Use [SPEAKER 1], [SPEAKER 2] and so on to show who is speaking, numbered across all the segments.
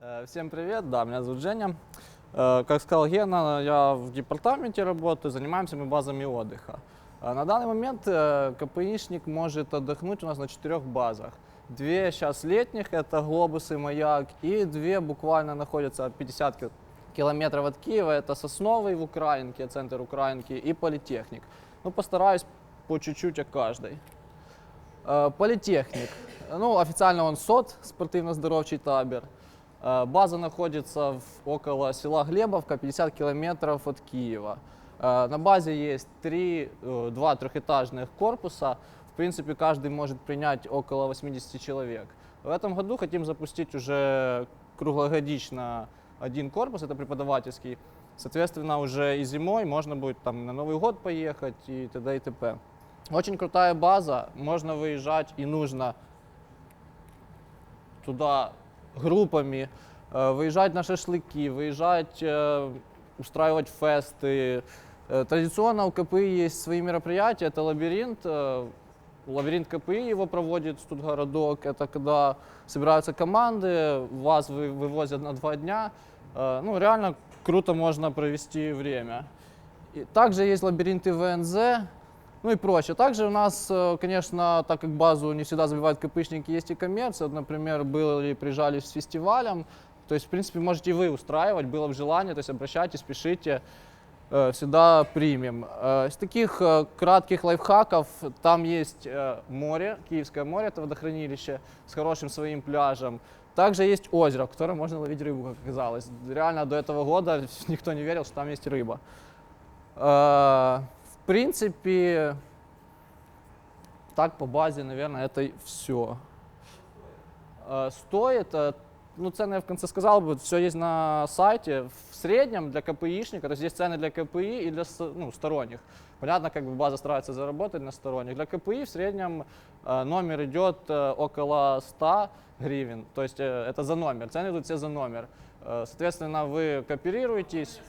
[SPEAKER 1] Э, Всем привет, да, меня зовут Женя. Э, Как сказал Гена, я в департаменте работаю, занимаемся мы базами отдыха. Э, На данный момент КПИшник может отдохнуть у нас на четырех базах. Две сейчас летних, это Глобус и Маяк, и две буквально находятся 50 ки- километров от Киева, это Сосновый в Украинке, центр Украинки, и Политехник. Ну, постараюсь по чуть-чуть о каждой. Политехник. Ну, официально он СОТ, спортивно-здоровчий табір. Э, База находится в, около села Глебовка, 50 километров от Киева. Э, На базе есть три, э, два трехэтажных корпуса. В принципе, каждый может принять около 80 человек. В этом году хотим запустить уже круглогодично один корпус, это преподавательский. Соответственно, уже и зимой можно будет там на Новый год поехать и т.д. и т.п. Очень крутая база, можно выезжать и нужно туда группами, э, выезжать на шашлыки, выезжать, э, устраивать фесты. Э, Традиционно у КПИ есть свои мероприятия, это лабиринт. э, Лабиринт КПИ его проводит Студгородок. Это когда собираются команды, вас вы- вывозят на два дня. Э, Ну, реально круто можно провести время. И также есть лабиринты ВНЗ, Ну и прочее. Также у нас, э, конечно, так как базу не всегда забивают КПшники, есть и коммерция. Вот, например, были, приезжали с фестивалем. То есть, в принципе, можете вы устраивать, было бы желание, то есть обращайтесь, пишите, э, всегда примем. Э, Из таких кратких лайфхаков, там есть море, Киевское море, это водохранилище с хорошим своим пляжем. Также есть озеро, в котором можно ловить рыбу, как оказалось. Реально до этого года никто не верил, что там есть рыба. Э, принципе, так по базе, наверное, это все. Стоит, э, ну, цены я в конце сказал бы, все есть на сайте. В среднем для КПИшника, то есть есть цены для КПИ и для ну, сторонних. Понятно, как бы база старается заработать на сторонних. Для КПИ в среднем э, номер идет э, около 100 гривен, то есть э, это за номер, цены идут все за номер. Э, Соответственно, вы кооперируетесь,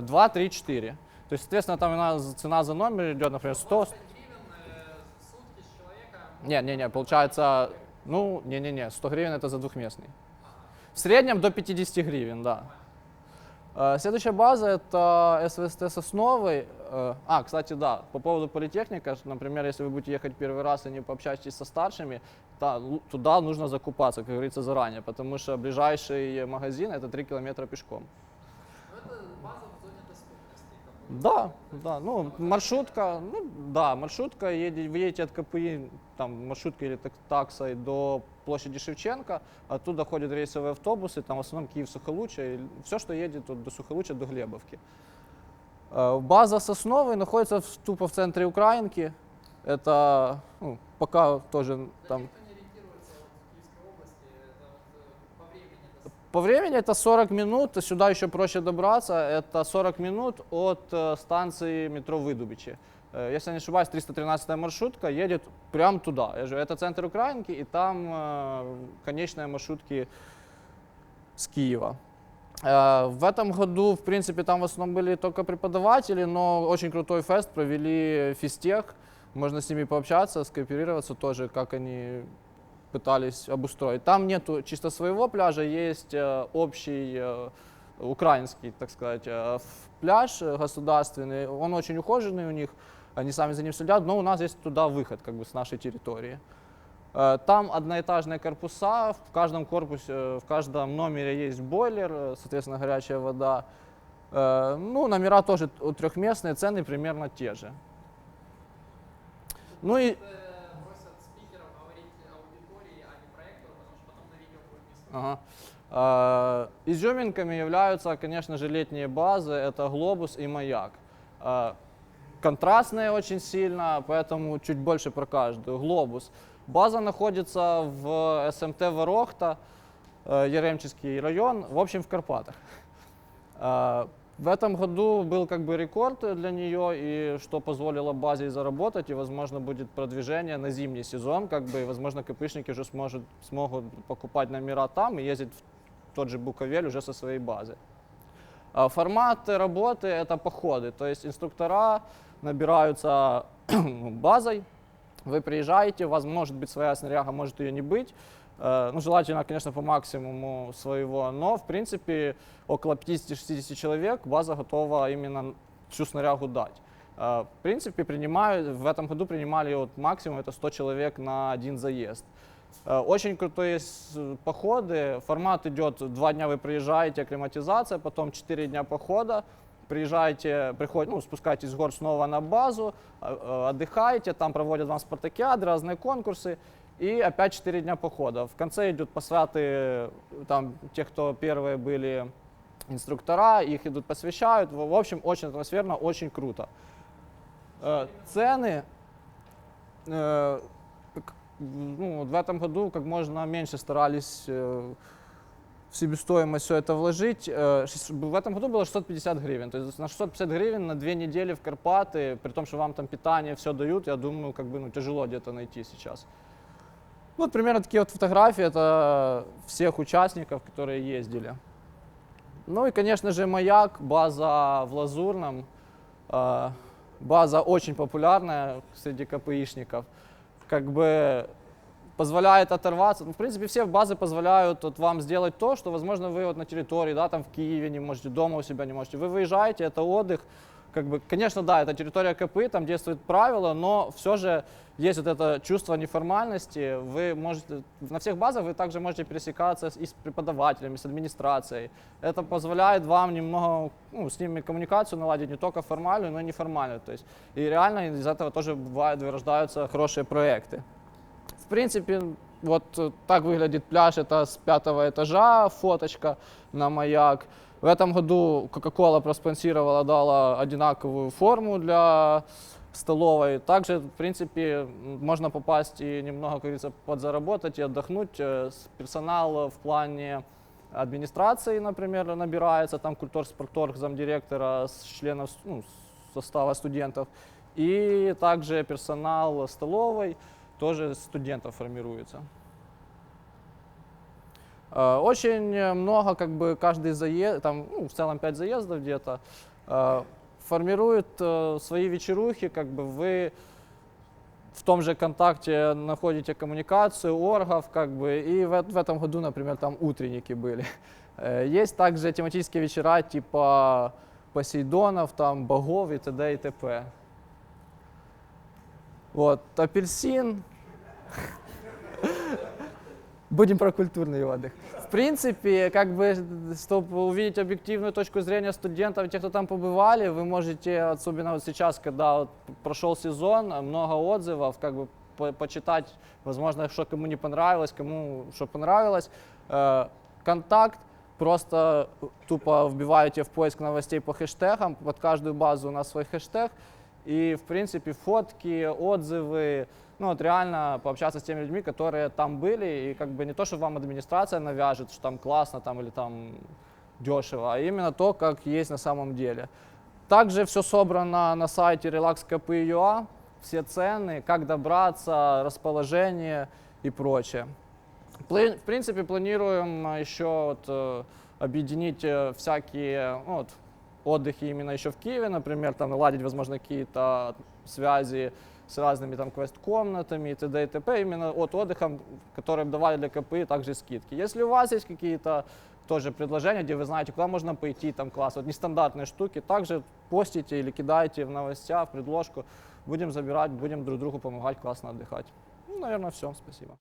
[SPEAKER 1] 2, 3, 4. То есть, соответственно, там у нас цена за номер идет, например, 100. Не, не, не, получается, ну, не, не, не, 100 гривен это за двухместный. В среднем до 50 гривен, да. Э, Следующая база это СВСТ Сосновый. Э, А, кстати, да, по поводу политехника, например, если вы будете ехать первый раз и не пообщаетесь со старшими, та- лу- туда нужно закупаться, как говорится, заранее, потому что ближайший магазин это 3 километра пешком. Да, да, ну маршрутка, ну да, маршрутка, едете, вы едете от КПИ, там маршруткой или так, таксой до площади Шевченко, оттуда ходят рейсовые автобусы, там в основном Киев-Сухолучье, все, что едет от до Сухолучья до Глебовки. Э, База Сосновой находится в, тупо в центре Украинки, это ну, пока тоже там... По времени это 40 минут, сюда еще проще добраться. Это 40 минут от э, станции метро Выдубичи. Э, Если не ошибаюсь, 313 маршрутка едет прямо туда. Я же, это центр Украинки, и там э, конечные маршрутки с Киева. В этом году, в принципе, там в основном были только преподаватели, но очень крутой фест провели физтех. Можно с ними пообщаться, скооперироваться тоже, как они пытались обустроить. Там нету чисто своего пляжа, есть э, общий э, украинский, так сказать, э, пляж государственный. Он очень ухоженный у них, они сами за ним следят, но у нас есть туда выход как бы с нашей территории. Там одноэтажные корпуса, в каждом корпусе, в каждом номере есть бойлер, соответственно, горячая вода. Ну, номера тоже трехместные, цены примерно те же. Ну и Ага. А, Изюминками являются, конечно же, летние базы. Это глобус и маяк. А, Контрастные очень сильно, поэтому чуть больше про каждую. Глобус. База находится в СМТ Ворохта, э, Яремческий район, в общем, в Карпатах. А, В этом году был как бы рекорд для нее, и что позволило базе заработать, и, возможно, будет продвижение на зимний сезон, как бы, и, возможно, КПшники уже сможет, смогут покупать номера там и ездить в тот же Буковель уже со своей базы. А Формат работы – это походы, то есть инструктора набираются базой, Вы приезжаете, у вас может быть своя снаряга, может ее не быть. Э, Ну, желательно, конечно, по максимуму своего, но, в принципе, около 50-60 человек база готова именно всю снарягу дать. Э, В принципе, принимают, в этом году принимали вот максимум это 100 человек на один заезд. Э, Очень крутые с- походы. Формат идет два дня вы приезжаете, акклиматизация, потом 4 дня похода. Приезжаете, приходите, ну, спускаетесь с гор снова на базу, э, э, отдыхаете, там проводят вам спартакиады, разные конкурсы. И опять 4 дня похода. В конце идут посвяты, там, те, кто первые были инструктора, их идут посвящают. В общем, очень атмосферно, очень круто. Э, Цены, э, ну, в этом году как можно меньше старались э, в себестоимость все это вложить. Э, В этом году было 650 гривен. То есть на 650 гривен на две недели в Карпаты, при том, что вам там питание все дают, я думаю, как бы ну, тяжело где-то найти сейчас. Ну, Вот примерно такие вот фотографии, это всех участников, которые ездили. Ну и, конечно же, маяк, база в Лазурном. Э, База очень популярная среди КПИшников. Как бы позволяет оторваться. Ну, в принципе, все базы позволяют вот вам сделать то, что, возможно, вы вот на территории, да, там в Киеве не можете, дома у себя не можете. Вы выезжаете, это отдых. Как бы, конечно, да, это территория КПИ, там действуют правила, но все же есть вот это чувство неформальности. Вы можете, на всех базах вы также можете пересекаться и с преподавателями, с администрацией. Это позволяет вам немного, ну, с ними коммуникацию наладить не только формальную, но и неформальную. То есть, и реально из этого тоже бывает, вырождаются хорошие проекты. В принципе, вот так выглядит пляж. Это с пятого этажа фоточка на маяк. В этом году Coca-Cola проспонсировала, дала одинаковую форму для столовой. Также, в принципе, можно попасть и немного, как говорится, подзаработать и отдохнуть. Э, Персонал в плане администрации, например, набирается, там культур, спорторг, замдиректора, членов ну, состава студентов. И также персонал столовой тоже студентов формируется. Э, Очень много, как бы каждый заезд, там ну, в целом 5 заездов где-то, э, формирует э, свои вечерухи, как бы вы в том же контакте находите коммуникацию оргов, как бы, и в, в этом году, например, там утренники были. Э, Есть также тематические вечера типа Посейдонов, там, богов и т.д. и т.п. Вот, апельсин. Будем про культурный отдых. Принципе, как бы, чтобы увидеть объективную точку зрения студентов, тех, кто там побывали, вы можете, особенно вот сейчас, когда вот прошел сезон, много отзывов, как бы по- почитать, возможно, что кому не понравилось, кому что понравилось. Э, Контакт, просто тупо вбиваете в поиск новостей по хэштегам, под каждую базу у нас свой хэштег, и, в принципе, фотки, отзывы, ну, вот реально пообщаться с теми людьми, которые там были, и как бы не то, что вам администрация навяжет, что там классно там или там дешево, а именно то, как есть на самом деле. Также все собрано на сайте relax.kp.ua, все цены, как добраться, расположение и прочее. В принципе, планируем еще вот, э, объединить э, всякие ну, вот, отдыхи именно еще в Киеве, например, там наладить, возможно, какие-то связи с разными там квест-комнатами и т.д. и т.п. Именно от отдыха, которые давали для КПИ, также скидки. Если у вас есть какие-то тоже предложения, где вы знаете, куда можно пойти, там класс, вот нестандартные штуки, также постите или кидайте в новостях, в предложку. Будем забирать, будем друг другу помогать классно отдыхать. Ну, наверное, все. Спасибо.